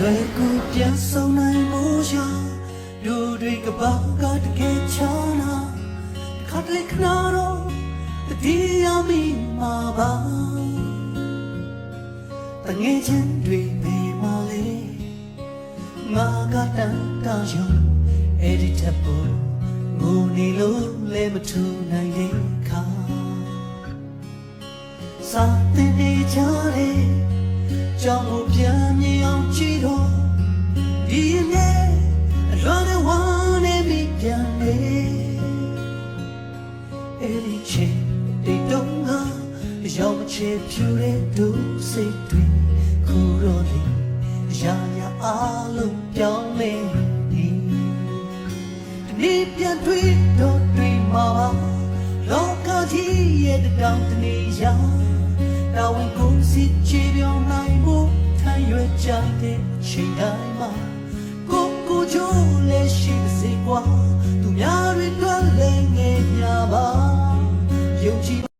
လွယ်ကူပြန်ဆုံးနိုင်မှုရာလူတွေကဘာကတကယ်ချာနာခတ်လက်ခနာတော့တတိယမိမှာပါတငယ်ချင်းတွေပေမလေးငါကတန်တာယုံအဲ့ဒီထက်ပေါ်ငိုနေလို့လည်းမထူနိုင်တဲ့ခါစာတင်နေကြတယ်ကြောင့်ကိုပြန် မြင်အောင်ကြည့်တော့ဒီနေ့အလွန်နဲ့ဝမ်းနဲ့မိပြန်လေအဲ့ဒီချိန်တိတ်တုံးကရောက်မချေဖြူတဲ့ဒုစိတ်တွေခုတော့လေရာရာအားလုံးပြောင်းလဲဒီဒီပြန်တွေ့တော့တွေ့မှာပါလောကကြီးရဲ့တောင်တနေရာတာဝန်ကိုစစ်ချေပြောင်းနိုင်ဖို့ထ မ်းရွယ်ကြတဲ့အချိန်တိုင်းမှာကိုကိုချိုးလဲရှိစေကွာ